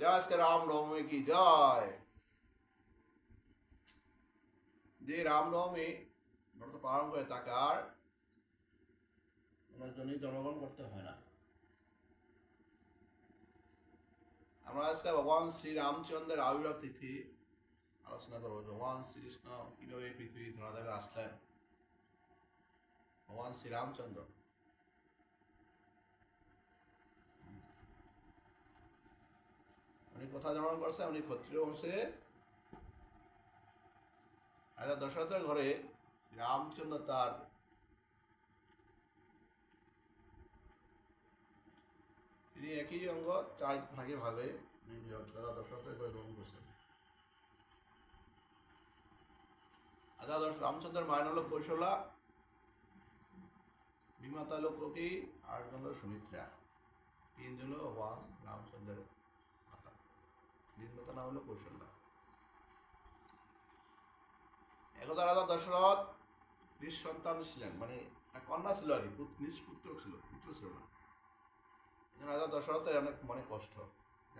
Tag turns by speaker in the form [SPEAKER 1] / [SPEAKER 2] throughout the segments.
[SPEAKER 1] জয় আজকে রামনবমী কি জয় যে রামনবমী ব্রত পালন করে তাকে আর ওনার জন্যই জন্মগ্রহণ করতে হয় না। আমরা আজকে ভগবান শ্রী রামচন্দ্রের আবির্ভাব তিথি আলোচনা করব। ভগবান শ্রীকৃষ্ণ কীভাবে পৃথিবী ধরা আসলেন? ভগবান শ্রী উনি কোথায় জন্মগ্রহণ করছে উনি ক্ষত্রিয় বংশে রাজা দশরথের ঘরে রামচন্দ্র তার তিনি একই অঙ্গ, চার ভাগে ভাগে রাজা দশরথের ঘরে গ্রহণ করছেন রাজা দশ, রামচন্দ্রের মায়ের হলো কৌশলা, বিমাতা হলো ককি আর সুমিত্রা। তিনজন ভগবান রামচন্দ্রের হলো একদা রাজা দশরথ নিঃসন্তান ছিলেন মানে কন্যা ছিল আর কি ছিল, পুত্র ছিল না। রাজা দশরথের অনেক মনে কষ্ট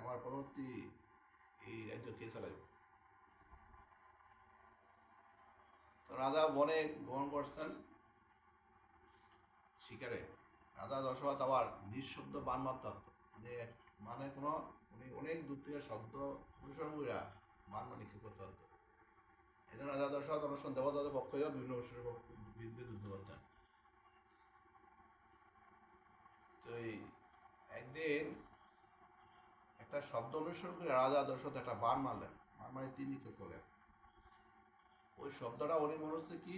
[SPEAKER 1] আমার পরবর্তী এই রাজ্য কে রাজা বনে গ্রহণ করছেন, শিকারে। রাজা দশরথ আবার নিঃশব্দ বান মানে মানে কোনো উনি অনেক দূর থেকে শব্দ অনুসরণ করে বান নিক্ষেপ করতে পারত। এই জন্য রাজা দশরথ অনুষ্ঠান দেবতাদের পক্ষ হয়েও বিভিন্ন পক্ষ বিরুদ্ধে যুদ্ধ করতেন তো এই একদিন একটা শব্দ অনুসরণ করে রাজা দশরথ একটা বান মারলেন। বান মানে তিন নিক্ষেপ করলেন। ওই শব্দটা উনি মনে হচ্ছে কি?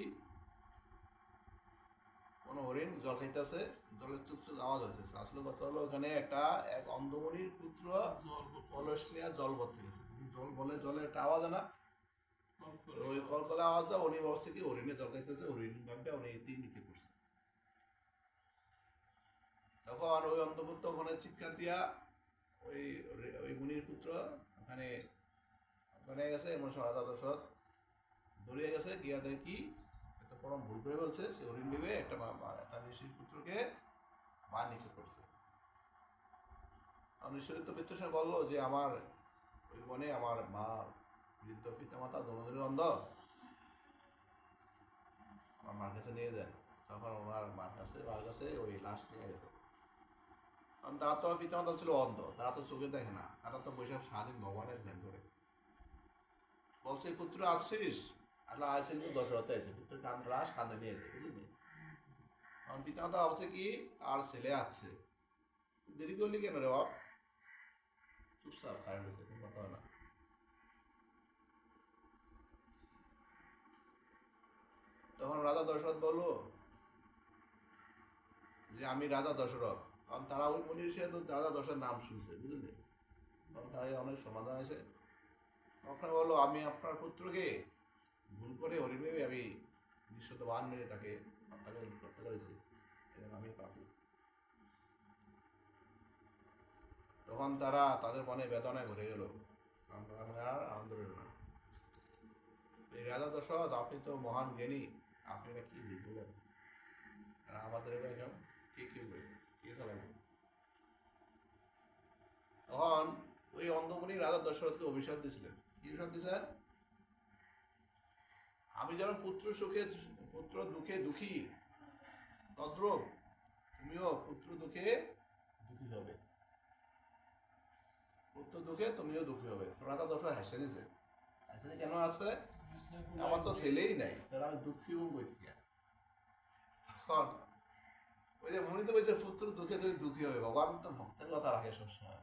[SPEAKER 1] কোনো হরিণ জল খাইতেছে জলের চুপ চুপ আওয়াজ হইতেছে। আসলে কথা হলো ওখানে একটা এক অন্ধমণির পুত্র কলস নিয়ে জল ভরতে গেছে। জল বলে জলের একটা আওয়াজ না। ওই কলকলা আওয়াজটা উনি ভাবছে কি হরিণে জল খাইতেছে হরিণ ভাবটা উনি তিন নিতে করছে তখন ওই অন্ধপুত্র ওখানে চিৎকার দিয়া ওই ওই মুনির পুত্র ওখানে ওখানে গেছে এমন রাজা দশরথ দৌড়িয়ে গেছে গিয়া দেখি পরম ভুল করে বলছে, সে হরিণ নেবে একটা একটা ঋষির পুত্রকে মা নিক্ষেপ করছে। ঋষির তো পিতৃ বলল যে, আমার ওই বনে আমার মা, বৃদ্ধ পিতামাতা দোনোদনই অন্ধ আমার মার কাছে নিয়ে যান। তখন ওনার মার কাছে মার কাছে ওই লাশ নিয়ে গেছে। কারণ তারা তো পিতামাতা ছিল অন্ধ, তারা তো চোখে দেখে না। তারা তো বৈশাখ স্বাধীন ভগবানের ধ্যান করে। বলছে পুত্র আসছিস? লাশ কাঁদে নিয়েছে বুঝলি? কারণ ভাবছে কি, আর ছেলে আছে। দেরি করলি কেন রে বাপ? চুপচাপ কারেন্ট হয়েছে কথা না। তখন রাজা দশরথ বলল, যে আমি রাজা দশরথ, কারণ তারা ওই মনির তো রাজা দশরথ নাম শুনছে, বুঝলি? তখন তারা অনেক সমাধান আছে। তখন বলো আমি আপনার পুত্রকে ভুল করে হরিণভেবে আমি বিশ্বত বান মেরে তাকে হত্যা করে, হত্যা করেছি। আমি পাপি। তখন তারা তাদের মনে বেদনায় ভরে গেল। আর আনন্দ না। এই রাজা দশরথ আপনি তো মহান জ্ঞানী, আপনি না কি বললেন আর আমাদের কে কে বলে? কে তখন ওই অন্ধমণি রাজা দশরথকে অভিশাপ দিয়েছিলেন। কি অভিশাপ দিয়েছেন আমি যেমন পুত্র সুখে, পুত্র দুঃখে দুঃখী, তদ্রূপ তুমিও পুত্র দুঃখে দুঃখী হবে। পুত্র দুঃখে তুমিও দুঃখী হবে। তো রাজা দশরথ হেসে দিয়েছে হেসে কেন আছে? আমার তো ছেলেই নাই, তাহলে আমি দুঃখী হব থেকে ওই যে মনে তো বলছে, পুত্র দুঃখে তুমি দুঃখী হবে। ভগবান তো ভক্তের কথা রাখে সবসময়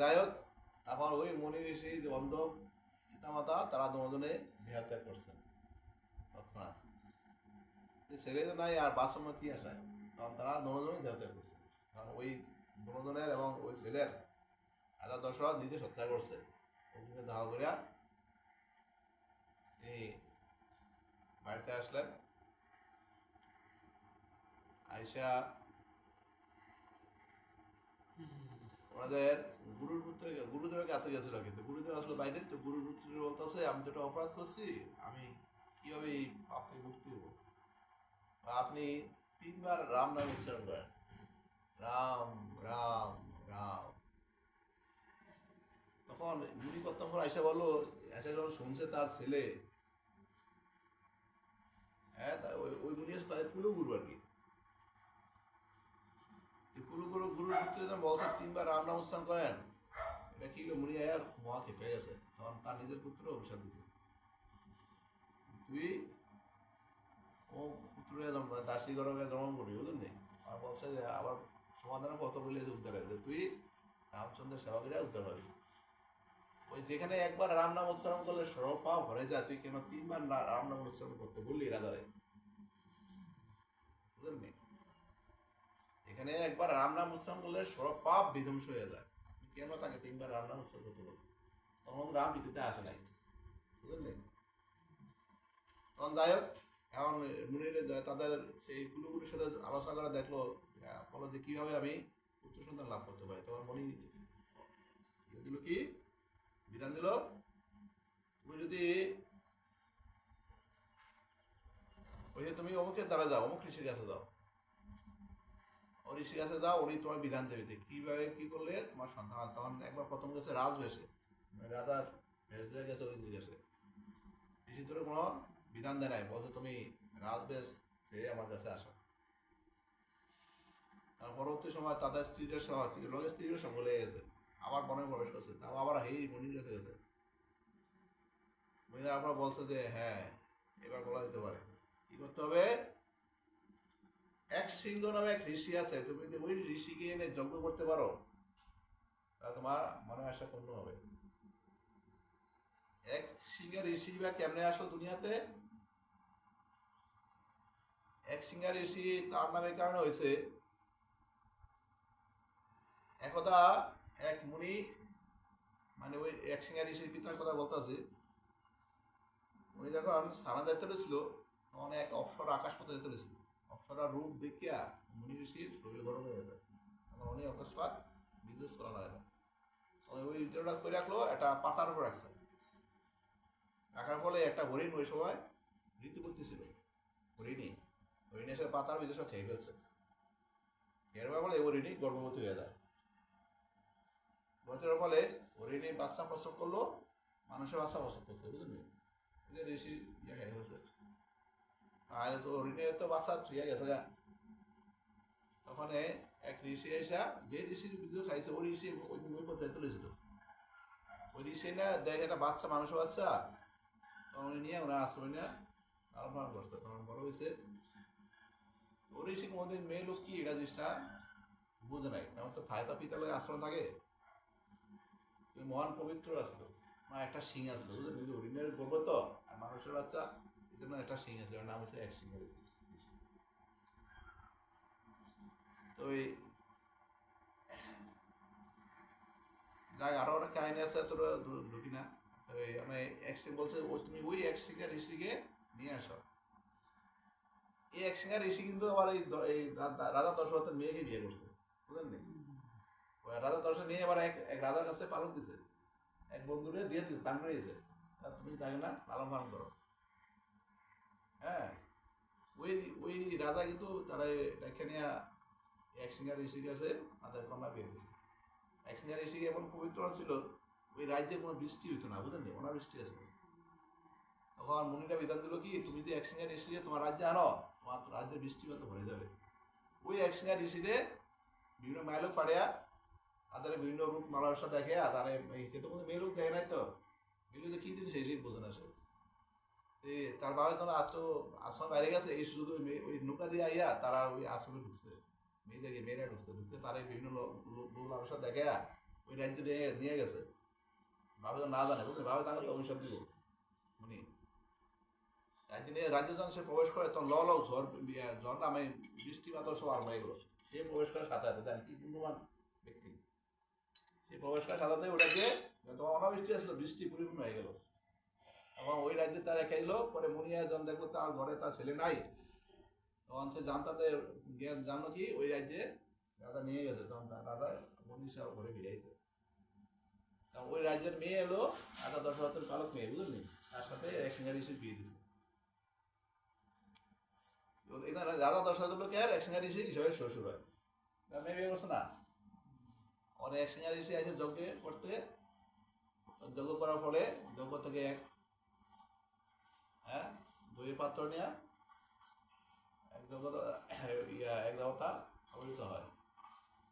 [SPEAKER 1] যাই হোক এখন ওই মনি ঋষি অন্ধ পিতামাতা, তারা দুজনে বিহার করছেন। তৎক্ষণাৎ ছেলে তো নাই, আর বাসম কি আসায় তখন তারা দুজনে দেহত্যাগ করছে কারণ ওই দুজনের এবং ওই ছেলের রাজা দশরথ নিজে হত্যা করছে। ওখানে দাহ করিয়া তিনি বাড়িতে আসলেন। আইসা ওনাদের গুরুর পুত্র, গুরুদেবের কাছে গেছিল কিন্তু। গুরুদেব আসলে বাইরে, তো গুরুর পুত্র বলতেছে, আমি তো অপরাধ করছি, আমি কীভাবে এই পাপ থেকে মুক্তি হব আপনি তিনবার রাম নাম উচ্চারণ করেন। রাম রাম রাম। তখন মুনি কর্তম্বর আইসা বলো আইসা যখন শুনছে তার ছেলে হ্যাঁ ওই ওই মুনি তাদের গুরু আর কি। কুলো গুরু গুরুর পুত্রে বলছে তিনবার রাম নাম উচ্চারণ করেন। এটা কি হলো? মুনি আর মহা খেপে গেছে। তখন তার নিজের পুত্র অভিশাপ দিছে তুই ও পুত্র দাসী গরমে জন্ম করবি, বুঝলেন নি? আর বলছে যে, আবার সমাধানে কত বলেছে উদ্ধার। হবে তুই রামচন্দ্রের সেবা করে উদ্ধার হবি। ওই যেখানে একবার রাম নাম উচ্চারণ করলে সরব পাও ভরে যায়, তুই কেন তিনবার রাম নাম উচ্চারণ করতে বললি রাজারে? বুঝলেন? এখানে একবার রাম নাম উচ্চারণ করলে সরব পাপ বিধ্বংস হয়ে যায়। কেন তাকে তিনবার রাম নাম উচ্চারণ করতে বললি তখন রাম বিদ্যুতে আসে নাই। বুঝলেন তখন যাই হোক, এখন মুনির তাদের সেই গুরুগুরুর সাথে আলোচনা করে দেখল বলো যে কীভাবে আমি পুত্র সন্তান লাভ করতে পারি। তখন মনি দিল কি? বিধান দিল, তুমি যদি ওই যে তুমি অমুকের দ্বারা যাও, অমুক ঋষির কাছে যাও। ও ঋষির কাছে যাও উনি তোমার বিধান দেবে। কীভাবে কি করলে তোমার সন্তান। তখন একবার প্রথম গেছে রাজবেশে রাজার বেশ ধরে গেছে ঋষির কাছে ঋষি তোর কোনো বিধান দেয় নাই, বলছে, তুমি রাজবেশ সে আমার কাছে আসো। তার পরবর্তী সময় তাদের স্ত্রীদের সহ লোকের স্ত্রীর সঙ্গে লেগে গেছে। আবার বনে প্রবেশ করছে। তাও আবার হেই, মনির কাছে গেছে। মনির আবার বলছে যে হ্যাঁ এবার বলা যেতে পারে। কি করতে হবে? এক সিংহ নামে এক ঋষি আছে, তুমি যদি ওই ঋষিকে এনে যজ্ঞ করতে পারো তাহলে তোমার মনে আশা পূর্ণ হবে। এক সিংহের ঋষি বা কেমনে আসো দুনিয়াতে? এক সিংহের ঋষি তার নামের কারণে হয়েছে, একদা এক মুনি মানে ওই এক সিংহের ঋষির পিতার কথা বলতেছে, উনি যখন সানা যাইতে ছিল তখন এক অপসর আকাশ পথে যেতে ছিল অপসরার রূপ দেখিয়া মুনি ঋষির শরীর গরম হয়ে গেছে। তখন উনি অকস্মাৎ বিদ্যুৎ করা লাগে ওই যেটা করে রাখল একটা পাতার উপর রাখছে। রাখার ফলে একটা হরিণ ওই সময় ঋতু করতেছিল। হরিণী হরিণ এসে পাতার ভিতরে সব খেয়ে ফেলছে। এর ফলে হরিণী গর্ভবতী হয়ে যায়। বছরের ফলে হরিণী বাচ্চা প্রসব করল মানুষের বাচ্চা প্রসব করছে, বুঝলেন ঋষি খেয়ে ফেলছে। আর তো হরিণী তো বাচ্চা থুয়ে গেছে গা। তখন এক ঋষি এসা, যে ঋষির ভিতরে খাইছে, ওই ঋষি ওই ওই পথে তুলেছিল ওই ঋষি না, দেখ একটা বাচ্চা মানুষের বাচ্চা। তখন নিয়ে ওনার আশ্রমে নিয়ে লালন পালন করছে। তখন বড় হয়েছে ওর ঋষি কোনোদিন মেয়ে লোক কি? এটা জিনিসটা বুঝে নাই। কারণ তো ফায়দা পিতা লোক আশ্রম থাকে। ওই মহান পবিত্র আসলো মা একটা সিং আসলো ওই হরিণের গর্ব তো, আর মানুষের বাচ্চা এই এক ঋষি কিন্তু আবার এই রাজা দশরথের মেয়েকে বিয়ে করছে, বুঝলেন রাজা দশরথ নিয়ে এবার এক এক রাজার কাছে পালন দিছে। এক বন্ধুরে দিয়ে দিছে দিয়েছে তুমি তাকে না পালন পালন করো। হ্যাঁ। ওই ওই রাজা কিন্তু তারা এখানে এক সিংহার ঋষির কাছে তাদের কন্যা বিয়ে দিছে এক সিংহার ঋষি এমন পবিত্র ছিল, ওই রাজ্যে কোনো বৃষ্টি হইতো না, বুঝলেন অনাবৃষ্টি আছে। তখন মুনিরা বিধান দিল কি, তুমি যদি এক সিংহার ঋষিকে তোমার রাজ্যে আনো তোমার তো রাজ্যে বৃষ্টিপাত ভরে যাবে। ওই এক সিংহার ঋষিরে বিভিন্ন মাইলক পাড়িয়া তাদের বিভিন্ন রূপ মালাসা দেখে, আর তারা মেয়ে লোক দেখে নাই তো? মেয়ে লোক কি জিনিস এই বোঝে না সে? তার বাবা যখন আশ্রম আশ্রম বাইরে গেছে, এই সুযোগে ওই নৌকা দিয়ে আইয়া তারা ওই আশ্রমে ঢুকছে। মেয়েদেরকে, মেয়েরা ঢুকছে, ঢুকতে তারা বিভিন্ন লোক দেখে ওই রাজ্য নিয়ে নিয়ে গেছে। বাবা না জানে বুঝলি বাবা জানে তো অভিশাপ দিব। উনি রাজ্য নিয়ে, রাজ্য যখন সে প্রবেশ করে, তখন ল ল, ঝড় ঝড় নামে বৃষ্টিপাত সব আরম্ভ হয়ে গেলো। সে প্রবেশ করে সাথে সাথে দেন কি পুণ্যবান ব্যক্তি? সে প্রবেশ করে সাথে ওটাকে, তোমার অনাবৃষ্টি আসলো, বৃষ্টি পরিপূর্ণ হয়ে গেল। এবং ওই রাজ্যে তার রেখে দিল পরে মুনিয়া যখন দেখল তার ঘরে তার ছেলে নাই। তখন সে জানতাতে জানলো কি, ওই রাজ্যে রাজা নিয়ে গেছে তখন তার রাজা মনীষা ঘরে ফিরে তখন ওই রাজ্যের মেয়ে এলো রাজা দশরথের পালক মেয়ে, বুঝলি? তার সাথে এক সিঙ্গার ঋষি বিয়ে দিছে। এখানে রাজা দশরথ লোকে আর এক সিঙ্গার ঋষি হিসাবে শ্বশুর হয়। মেয়ে বিয়ে করছে না? ওর এক সিঙ্গার ঋষি আছে যজ্ঞে করতে, যজ্ঞ করার ফলে যজ্ঞ থেকে এক হ্যাঁ? দই পাত্র নেওয়া এক ইয়া, এক দেবতা অবহিত হয়।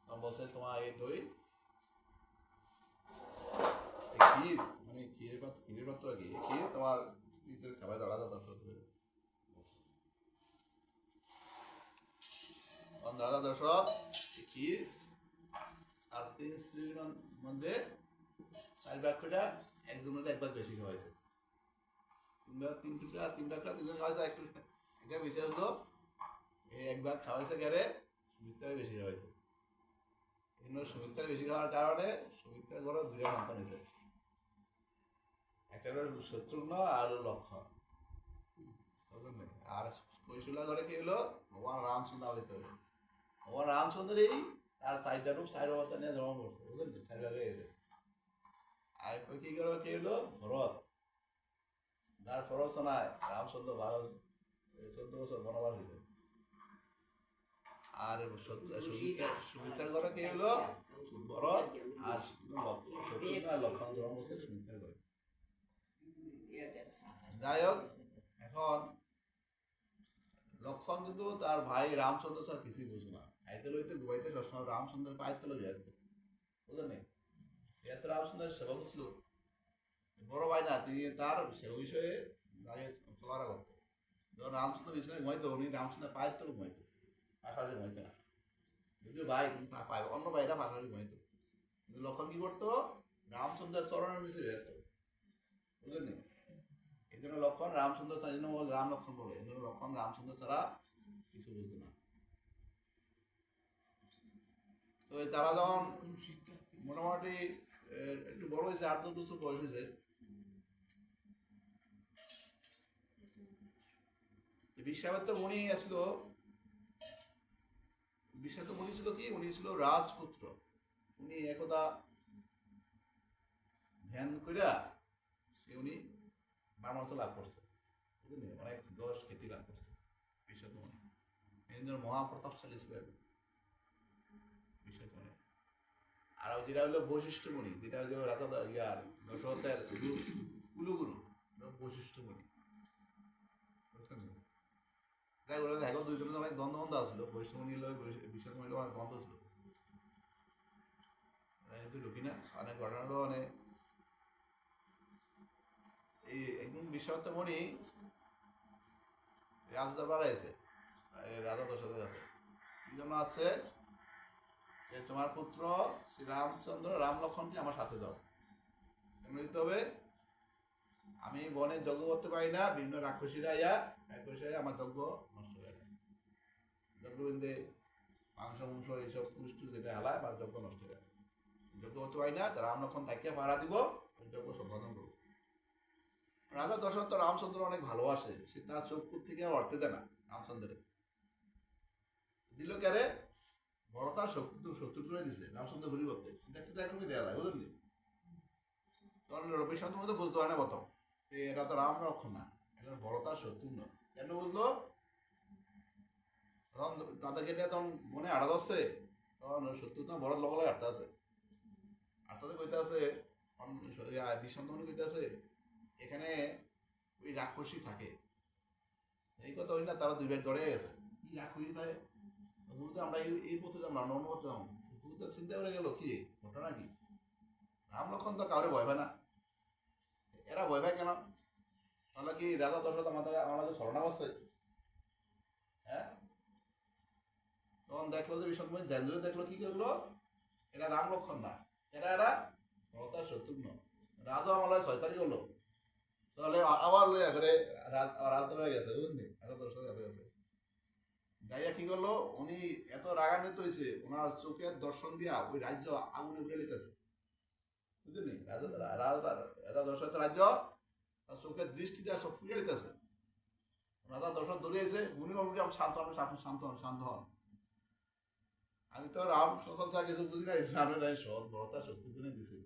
[SPEAKER 1] বলছে, তোমার এই দই ক্ষীর মানে ক্ষীরের পাত্র ক্ষীরের পাত্র কি? ক্ষীর তোমার স্ত্রীদের খাবার ধরা যাবে দর্শক রাজা দশরথ ক্ষীর আর তিন স্ত্রীর মধ্যে চার করে একজনের এক ভাগ বেশি খাওয়াইছে তিন ভাগ তিন টুকরা, তিন করে তিনজন খাওয়াইছে, এক টুকরা। এটা বেশি আসলো এই এক ভাগ খাওয়াইছে গেলে সুমিত্রার বেশি খাওয়াইছে। এখানে সুমিত্রার বেশি খাওয়ার কারণে সুমিত্রার ঘরে দুইটা সন্তান একটা শত্রুঘ্ন আর লক্ষণ আর ঘরে কি হলো? ভগবান রামচন্দ্র আবিত হলো। ভগবান রামচন্দ্রই তার চারটা রূপ অবতার নিয়ে জন্ম করছে। বুঝলেন? চার আর কি করে কি হলো? ভরত যার প্ররোচনায় রামচন্দ্র বারো চোদ্দ বছর বনবাস হয়েছে। আর সুমিত্রার ঘরে কি হলো? ভরত আর শত্রুঘ্ন লক্ষণ জন্ম করছে সুমিত্রার ঘরে। যাই হোক এখন লক্ষণ কিন্তু তার ভাই রামচন্দ্র স্যার কিছুই বুঝো না। খাইতে লইতে ঘুমাইতে সবসময় রামচন্দ্রের পায়ের তলে যায় বুঝলেন এত রামচন্দ্রের সেবা ছিল। বড় ভাই না তিনি তার সেবা বিষয়ে আগে চলারা করতো যখন রামচন্দ্র বিছানায় ঘুমাইতো উনি রামচন্দ্রের পায়ের তলে ঘুমাইতো পাশাপাশি ঘুমাইতো না। যদিও ভাই পায়ে অন্য ভাইরা পাশাপাশি ঘুমাইতো। কিন্তু লক্ষণ কি করতো? রামচন্দ্রের চরণের নিচে যেত বুঝলেন নি? এই জন্য লক্ষণ রামচন্দ্র ছাড়া জন্য বলে রাম লক্ষণ বলে। এই জন্য লক্ষণ রামচন্দ্র ছাড়া কিছু বুঝতো না। তো তারা যখন মোটামুটি একটু বড় হয়েছে আট দশ বছর বয়স হয়েছে বিশ্বামিত্র মুনি আসছিল বিশ্বামিত্র মুনি ছিল কি? উনি ছিল রাজপুত্র। উনি একদা ধ্যান কইরা সে উনি ব্রাহ্মণত্ব লাভ করছে। বুঝলেন? অনেক দশ খ্যাতি লাভ করছে বিশ্বামিত্র মুনি এই জন্য মহাপ্রতাপশালী ছিলেন বিশ্বামিত্র মুনি আর যেটা হলো বৈশিষ্ট্য মুনি যেটা হলো রাজা ইয়ার দশরথের গুরু- কুলগুরু, বৈশিষ্ট্য মুনি বুঝলেন? যাই বলে দেখো অনেক দ্বন্দ্ব দ্বন্দ্ব আসলো। বৈষ্ণব মুনি হলো বিশ্বাস অনেক দ্বন্দ্ব ঢুকি না। অনেক ঘটনা হলো অনেক। এই একদিন রাজা দশরথের কাছে। কি জন্য আছে? যে তোমার পুত্র শ্রী রামচন্দ্র রাম লক্ষণকে আমার সাথে দাও। কেন দিতে হবে? আমি বনে যজ্ঞ করতে পারি না। বিভিন্ন রাক্ষসীরা ইয়া রাক্ষসীরা আমার যজ্ঞ যজ্ঞবিন্দে মাংস মাংস এইসব পুষ্টু যেটা হেলায় বা যজ্ঞ নষ্ট হয়ে যজ্ঞ করতে পারি না রাম লক্ষণ থাকিয়ে পাড়া দিব যজ্ঞ সম্পাদন করব। রাজা দশরথ রামচন্দ্র অনেক ভালোবাসে, সে তার চোখপুর থেকে অর্থে দেয় না রামচন্দ্রের। দিল ক্যারে বড় তার শত্রু শত্রু করে দিছে, রামচন্দ্র ঘুরি করতে দেখতে দেখো কি দেওয়া যায়, বুঝলেন নি? তখন রবিচন্দ্র মধ্যে বুঝতে পারে না প্রথম। এরা তো রাম রক্ষণ না, এটা বড় তার শত্রু না কেন বুঝলো? তখন তাদেরকে নিয়ে তখন মনে আড়া ধরছে তখন শত্রু তো বড় লগলে আটতে আছে। আটটাতে কইতে আছে বিশ্বন্তমণি কইতে আছে, এখানে ওই রাক্ষসী থাকে। এই কথা হই না তারা দুই ব্যাগ ধরে গেছে। কি রাক্ষসী থাকে? গুরুতে আমরা এই এই পথে যাব না, অন্য পথে যাব গুরুতে চিন্তা করে গেল, কি ঘটনা কি? রাম লক্ষণ তো কাউরে ভয় না। এরা ভয় পায় কেন? তাহলে কি রাজা দশরথ আমাদের আমাদের স্মরণা করছে হ্যাঁ তখন দেখল যে বিষয় ধ্যান ধরে দেখল কি করল? এরা রাম লক্ষণ না, এরা এরা ভরতার শত্রুঘ্ন। রাজা আমলায় ছয় তারিখ হলো তাহলে আবার লইয়া করে রাজদরবারে গেছে, বুঝলি? রাজা দশরথ কাছে গেছে। গাইয়া কি করল? উনি এত রাগান্বিত হয়েছে ওনার চোখের দর্শন দিয়া ওই রাজ্য আগুনে উড়ে নিতেছে বুঝলি? রাজা দশরথ রাজ্য তার চোখের দৃষ্টি দিয়া সব ফুটে নিতেছে রাজা দশরথ দৌড়িয়েছে উনি শান্ত হন শান্ত হন শান্ত হন আমি তো রাম চা কিছু বুঝি না রামের রায় সব বড়তা শক্তি দিছে।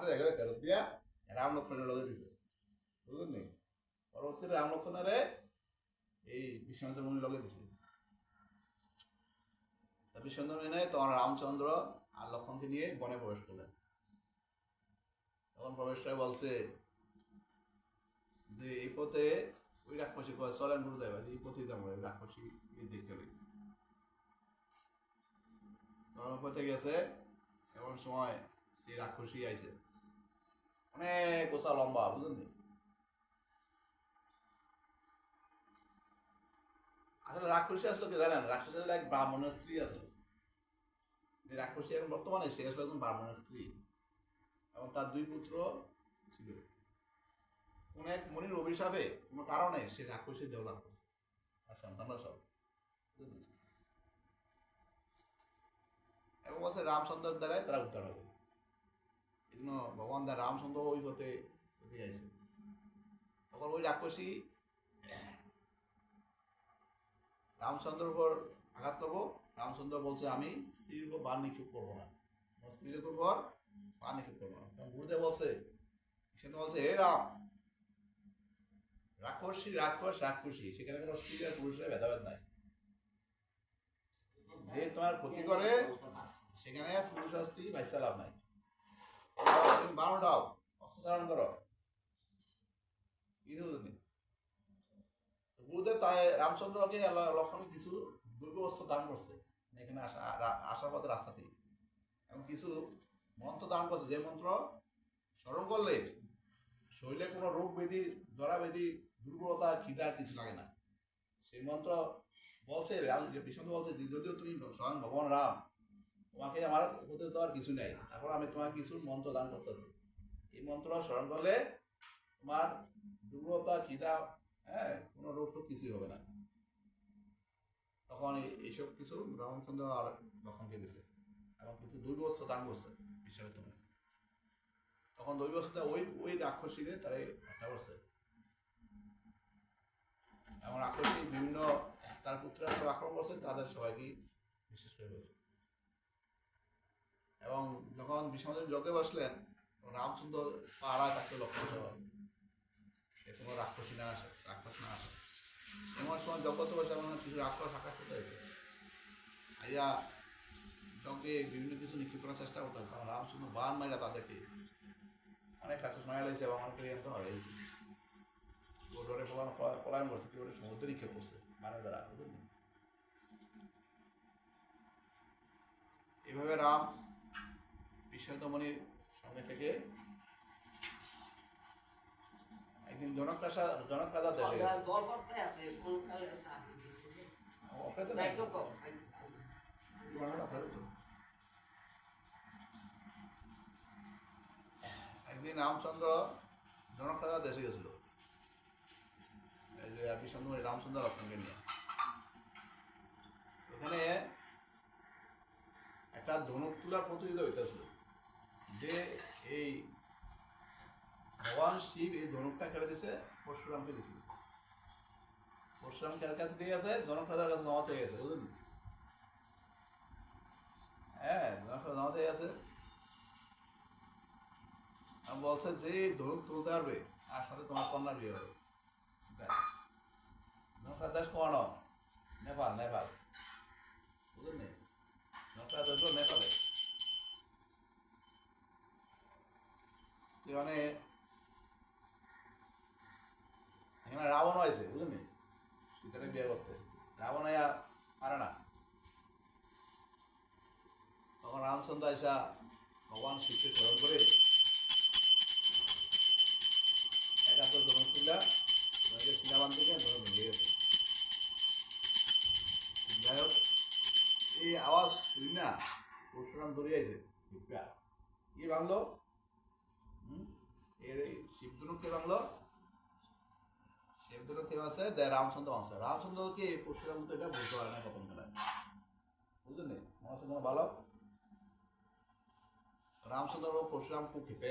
[SPEAKER 1] তো ফেরত দিয়া রাম লক্ষণের লগে দিছে। বুঝলেন নি? পরবর্তীতে রাম লক্ষণের এই বিশ্বনাথ মুনির লগে দিছে। তা মুনি তখন রামচন্দ্র আর লক্ষণকে নিয়ে বনে প্রবেশ করলেন। তখন প্রবেশরা বলছে যে এই পথে ওই রাক্ষসী চলেন গুরুদেব, এই পথেই যাব ওই রাক্ষসী দেখে তখন গেছে, এমন সময় সেই রাক্ষসী আইছে। অনেক ওসা লম্বা, বুঝলেন? আসলে রাক্ষসী আসলে কি জানেন? রাক্ষসী আসলে এক ব্রাহ্মণের স্ত্রী আসলে। রাক্ষসী এখন বর্তমানে সে আসলে একজন ব্রাহ্মণের স্ত্রী। এবং তার দুই পুত্র ছিল। কোন এক মনির অভিশাপে কোনো কারণে সে রাক্ষসী লাভ করছে আর সন্তানরা সব বুঝলেন? এবং বলছে রামচন্দ্রের দ্বারাই তারা উদ্ধার হবে। এই জন্য ভগবান দা রামচন্দ্র ওই পথে পথে আইছে তখন ওই রাক্ষসী, রামচন্দ্রের উপর আঘাত করব। রামচন্দ্র বলছে, আমি স্ত্রীর উপর বান নিক্ষেপ করব না। আমার স্ত্রীর উপর বান নিক্ষেপ করব না। গুরুদেব বলছে, সে বলছে, হে রাম, রাক্ষসী, রাক্ষস, রাক্ষসী, সেখানে কোনো স্ত্রী আর পুরুষের ভেদাভেদ নাই। যে তোমার ক্ষতি করে সেখানে পুরুষ স্ত্রী বাইসা লাভ নাই। বানো দাও অস্ত্রচারণ করো। গুরুদেব তাই রামচন্দ্রকে লক্ষণ কিছু অস্ত্র দান করছে। এখানে আসা আসার পথে রাস্তাতেই এবং কিছু মন্ত্র দান করছে। যে মন্ত্র স্মরণ করলে শরীরে কোনো রোগ ব্যাধি জরা ব্যাধি, দুর্বলতা, খিদা কিছু লাগে না। সেই মন্ত্র বলছে, রাম বিষ্ণু বলছে, যদিও তুমি স্বয়ং ভগবান রাম তোমাকে আমার উপদেশ দেওয়ার কিছু নেই। এখন আমি তোমাকে কিছু মন্ত্র দান করতেছি। এই মন্ত্র স্মরণ করলে তোমার দুর্বলতা খিদা হ্যাঁ কোনো রোগ কিছুই হবে না। তখন এই- এইসব কিছু রামচন্দ্র আর লক্ষণকে দিছে এবং কিছু দুর্বস্ত্র দান করছে হিসাবে তুমি। তখন দৈবস্ত্রটা ওই ওই রাক্ষসীরে তারাই হত্যা করছে। এবং রাক্ষসী বিভিন্ন, তার পুত্ররা সব আক্রমণ করছে, তাদের সবাইকেই বিশেষ করে বলছে এবং যখন বিশ্বনাথ যজ্ঞে বসলেন রামচন্দ্র পাড়ায় তাকে লক্ষ্য করতে এ কোনো রাক্ষসী না আসে, রাক্ষস না আসে। এমন সময় জগতে বসে এমন কিছু রাক্ষস আকাশ করতে হয়েছে আইয়া যজ্ঞে বিভিন্ন কিছু নিক্ষেপ করার চেষ্টা করতে হবে কারণ রামচন্দ্র বান মাইরা তাদেরকে অনেক রাক্ষস মারা লাগছে এবং অনেকে হয়েছে কেউ ডরে পলায়ন পলায়ন করছে ডরে সমুদ্রে নিক্ষেপ করছে, বানের দ্বারা এভাবে রাম বিশ্বতমণির সঙ্গে থেকে একদিন জনক জনক দেশে গেছে। একদিন রামচন্দ্র জনক রাজা দেশে গেছিল। এই যে রামচন্দ্র লক্ষণকে নিয়ে। এখানে একটা ধনুক তোলার প্রতিযোগিতা হইতেছিল। যে এই ভগবান শিব এই ধনুকটা কেড়ে দিছে পরশুরামকে দিছিল পরশুরাম কার কাছে দিয়ে গেছে? জনক রাজার কাছে গেছে। বুঝলেন? হ্যাঁ জনক রাজা জমা গেছে। বলছে যে ধনুক তুলতে পারবে আর সাথে তোমার কন্যা বিয়ে হবে। নেপাল নেপাল। বুঝলেন? নি? নৌকা মানে এখানে রাবণ হয়েছে বুঝলেন সীতারে বিয়ে করতে। রাবণ আয়া পারে না। তখন রামচন্দ্র আইসা দেয় রামচন্দ্র ভাঙছে রামচন্দ্রকে পরশুরাম তো এটা পারে না খেলায়। বুঝলেন? আমার ভালো রামচন্দ্র ও পরশুরাম খুব খেপে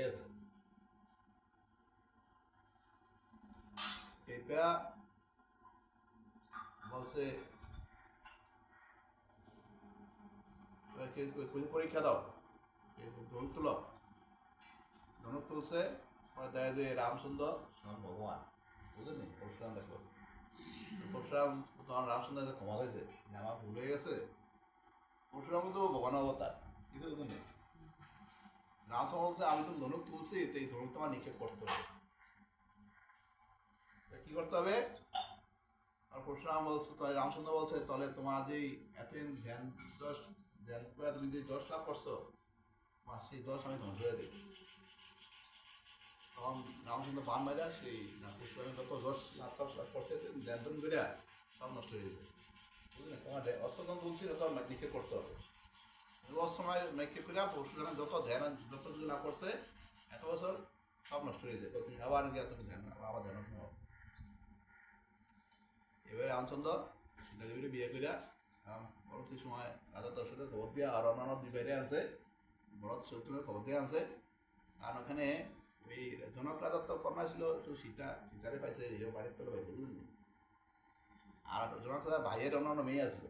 [SPEAKER 1] বলছে পরীক্ষা দাও। ধনুক ধনুক তুলছে যায় রামচন্দ্র ভগবান। বুঝলেন? পরশুরাম দেখো। পরশুরাম তখন রামচন্দ্র ক্ষমা হয়েছে। যে আমার ভুল হয়ে গেছে। পরশুরাম তো ভগবান অবতার। কিন্তু বুঝলেন? নি? রামচন্দ্র বলছে, আমি তো ধনুক তুলছি, তো এই ধনুক তোমার নিক্ষেপ করতে হবে। কি করতে হবে? আর পরশুরাম বলছে তাহলে রামচন্দ্র বলছে তাহলে তোমার যে এতদিন ধ্যান যশ, ধ্যান করে তুমি যে যশ লাভ করছ, তোমার সেই আমি ধ্বংস করে দিই তখন রামচন্দ্র বান মারা সেই পরশুরামের যত লাভ করছে, ধ্যান করে সব নষ্ট হয়ে যাবে বুঝলেন? তোমার অষ্টম বলছি তত নিক্ষেপ করতে হবে। করে পরশুরাম যত ধ্যান যত কিছু না করছে, এত বছর সব নষ্ট হয়ে যায় আবার ধ্যান আবার ধ্যান হও এবারে রামচন্দ্র বিয়ে করে পরবর্তী সময় রাজা দশরথের খবর দিয়ে আর অন্যান্য দুই বাইরে আছে ভরত শত্রুর খবর দিয়ে আছে কারণ ওখানে ওই জনক রাজার তো কন্যা ছিল শুধু সীতা সীতারে পাইছে এও বাড়ির তোলে পাইছে বুঝলেন আর জনক ভাইয়ের অন্যান্য মেয়ে আসলো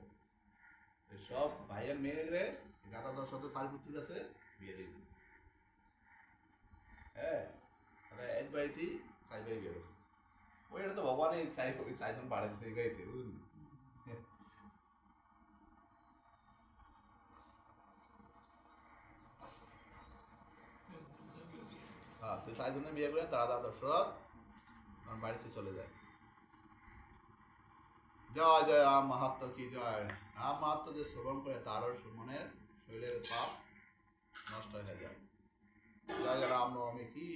[SPEAKER 1] সব ভাইয়ের মেয়েরে রাজা দশরথের চার পুত্রের কাছে বিয়ে দিয়েছে হ্যাঁ তাহলে এক বাড়িতেই চাই বাড়ি বিয়ে করছে ওই এটা তো ভগবানই চাই চাইজন বাড়াই দিচ্ছে গাইতে বুঝলি হ্যাঁ তুই চাইজনে বিয়ে করে তারা দাদা দশরথ আমার বাড়িতে চলে যায়। জয় জয় রাম মাহাত্ম কি জয়? রাম মাহাত্ম যে শ্রবণ করে তারও সুমনের শরীরের পাপ নষ্ট হয়ে যায়। জয় রাম নবমী কি